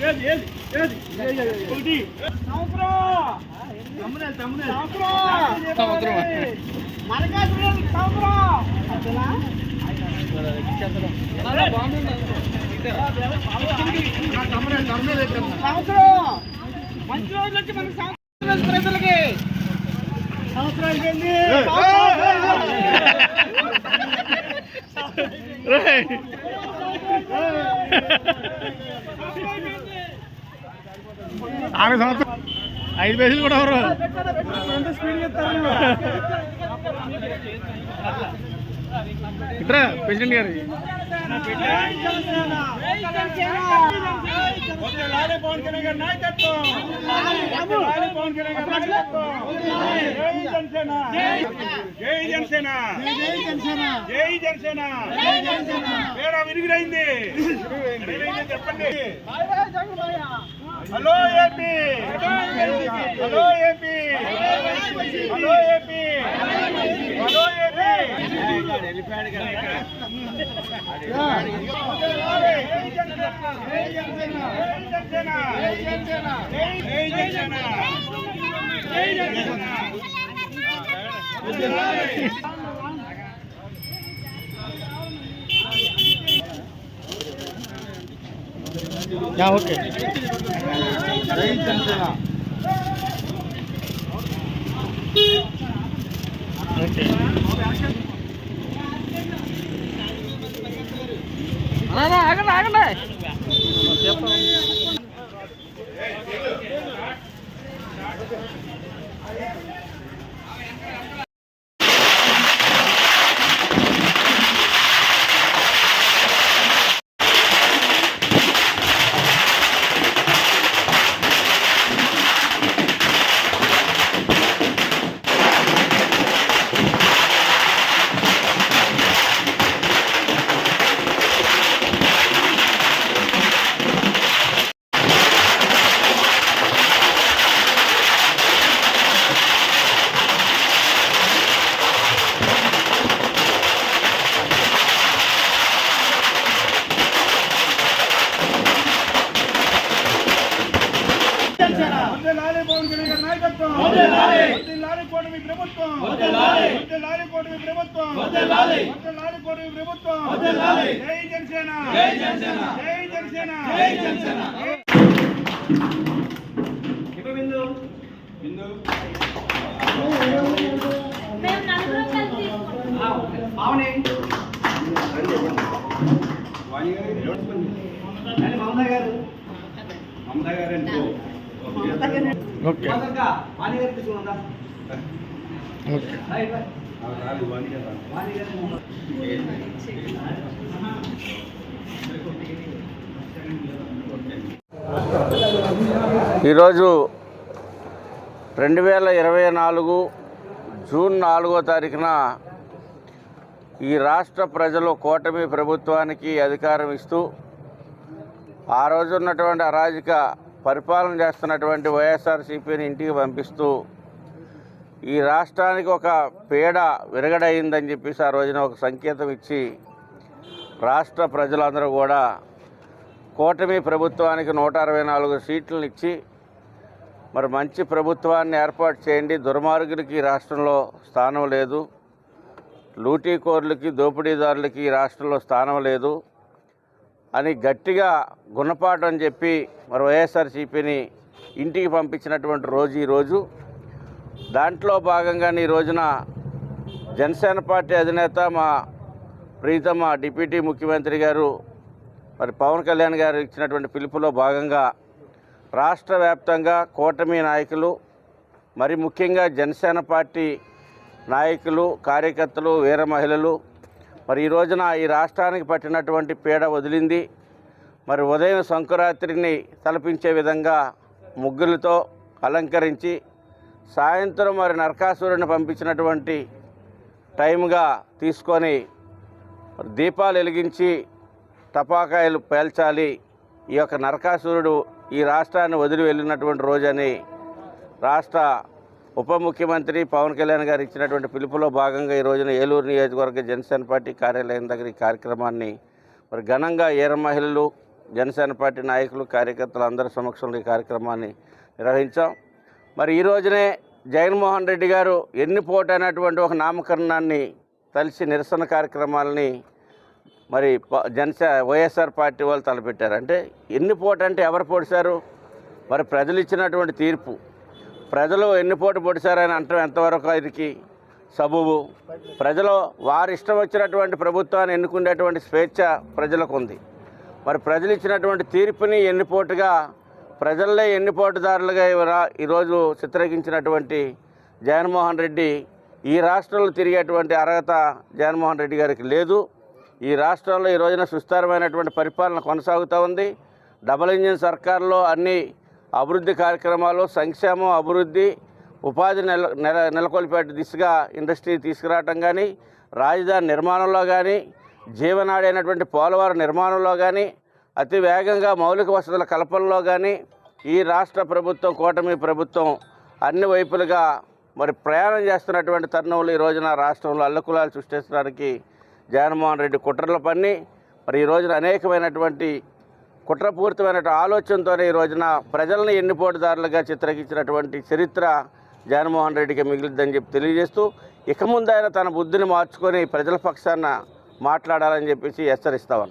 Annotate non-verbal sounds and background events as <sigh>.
ఏది ఏది ఏది సంవత్సరం అసలు బాగుంది. మంచి రోజులు వచ్చి మనకి సంవత్సరం ప్రజలకి ఐదు పైసలు కూడా ఎవరు? <laughs> <laughs> స్పీడ్ చెప్తారు? ఇట్రా ప్రెసిడెంట్ గారు. గారి జై జనసేన జై జనసేన జై విరిగిరైంది చెప్పండి hello AP. Hello AP. Hello AP. Yeah, okay okay ఆగండి ఆగండి లాలే పవన్ కళ్యాణ్ గారి నాయకత్వం లాలే కూటమి కూటమి ప్రభుత్వం. లాలే కూటమి ప్రభుత్వం. జై జనసేన. జై జనసేన. జై జనసేన. జై జనసేన. బిందు బిందు మేము నలుగురం కలిసి పావని. మమతా గారు. మమతా గారు అండి ఓకే. వాణి గారు తీసుకుందా ఈరోజు రెండు వేల ఇరవై నాలుగు జూన్ నాలుగో తారీఖున ఈ రాష్ట్ర ప్రజలు కూటమి ప్రభుత్వానికి అధికారం ఇస్తూ ఆ రోజు ఉన్నటువంటి అరాజక పరిపాలన చేస్తున్నటువంటి వైఎస్ఆర్సీపీని ఇంటికి పంపిస్తూ ఈ రాష్ట్రానికి ఒక పీడ విరగడయిందని చెప్పేసి ఆ రోజున ఒక సంకేతం ఇచ్చి రాష్ట్ర ప్రజలందరూ కూడా కూటమి ప్రభుత్వానికి నూట అరవై నాలుగు సీట్లను ఇచ్చి మరి మంచి ప్రభుత్వాన్ని ఏర్పాటు చేయండి. దుర్మార్గులకి రాష్ట్రంలో స్థానం లేదు. లూటీకోర్లకి దోపిడీదారులకి రాష్ట్రంలో స్థానం లేదు అని గట్టిగా గుణపాఠం చెప్పి మరి వైఎస్ఆర్సీపీని ఇంటికి పంపించినటువంటి రోజు ఈరోజు దాంట్లో భాగంగానే ఈ రోజున జనసేన పార్టీ అధినేత మా ప్రీతమ డిప్యూటీ ముఖ్యమంత్రి గారు మరి పవన్ కళ్యాణ్ గారు ఇచ్చినటువంటి పిలుపులో భాగంగా రాష్ట్ర వ్యాప్తంగా కూటమి నాయకులు మరి ముఖ్యంగా జనసేన పార్టీ నాయకులు కార్యకర్తలు వీర మహిళలు మరి ఈ రోజున ఈ రాష్ట్రానికి పట్టినటువంటి పీడ వదిలింది. మరి ఉదయం సంకురాత్రిని తలపించే విధంగా ముగ్గులతో అలంకరించి సాయంత్రం మరి నరకాసురుని పంపించినటువంటి టైంగా తీసుకొని దీపాలు వెలిగించి టపాకాయలు పేల్చాలి. ఈ యొక్క నరకాసురుడు ఈ రాష్ట్రాన్ని వదిలి వెళ్ళినటువంటి రోజని రాష్ట్ర ఉప ముఖ్యమంత్రి పవన్ కళ్యాణ్ గారు ఇచ్చినటువంటి పిలుపులో భాగంగా ఈ రోజున ఏలూరు నియోజకవర్గ జనసేన పార్టీ కార్యాలయం దగ్గర ఈ కార్యక్రమాన్ని మరి ఘనంగా ఏర మహిళలు జనసేన పార్టీ నాయకులు కార్యకర్తలు అందరి సమక్షంలో ఈ కార్యక్రమాన్ని నిర్వహించాం. మరి ఈ రోజునే జగన్మోహన్ రెడ్డి గారు ఎన్నిపోటు అనేటువంటి ఒక నామకరణాన్ని తలిసి నిరసన కార్యక్రమాలని మరి ప- జనసే వైఎస్ఆర్ పార్టీ వాళ్ళు తలపెట్టారు. అంటే ఎన్ని పోటీ అంటే ఎవరు పొడిచారు? మరి ప్రజలు ఇచ్చినటువంటి తీర్పు. ప్రజలు ఎన్ని పోటీ పొడిచారని అంటాం ఎంతవరకు ఆయనకి? సబుబు. ప్రజలు వారి ఇష్టం వచ్చినటువంటి ప్రభుత్వాన్ని ఎన్నుకునేటువంటి స్వేచ్ఛ ప్రజలకు ఉంది. మరి ప్రజలు ఇచ్చినటువంటి తీర్పుని ఎన్నిపోటుగా ప్రజల్లే ఎన్నిపోటుదారులుగా ఇవరా- ఈరోజు చిత్రగించినటువంటి జగన్మోహన్ రెడ్డి ఈ రాష్ట్రంలో తిరిగేటువంటి అర్హత జగన్మోహన్ రెడ్డి గారికి లేదు. ఈ రాష్ట్రంలో ఈ రోజున సుస్థిరమైనటువంటి పరిపాలన కొనసాగుతూ ఉంది. డబల్ ఇంజిన్ సర్కార్లో అన్ని అభివృద్ధి కార్యక్రమాలు సంక్షేమం అభివృద్ధి ఉపాధి నెల నెల నెలకొల్పేట దిశగా ఇండస్ట్రీ తీసుకురావటం కానీ రాజధాని నిర్మాణంలో కానీ జీవనాడైనటువంటి అయినటువంటి పోలవరం నిర్మాణంలో కానీ అతి వేగంగా మౌలిక వసతుల కల్పనలో కానీ ఈ రాష్ట్ర ప్రభుత్వం కూటమి ప్రభుత్వం అన్ని వైపులుగా మరి ప్రయాణం చేస్తున్నటువంటి తరుణంలో ఈ రోజున రాష్ట్రంలో అల్లకులాలు సృష్టించడానికి జగన్మోహన్ రెడ్డి కుట్రల పని మరి ఈ రోజున అనేకమైనటువంటి కుట్రపూరితమైన ఆలోచనతోనే ఈ రోజున ప్రజల్ని ఎన్నిపోటుదారులుగా చిత్రగించినటువంటి చరిత్ర జగన్మోహన్ రెడ్డికి మిగిలిద్దని చెప్పి తెలియజేస్తూ ఇక ముందైనా తన బుద్ధిని మార్చుకొని ప్రజల పక్షాన మాట్లాడాలని చెప్పేసి హెచ్చరిస్తామని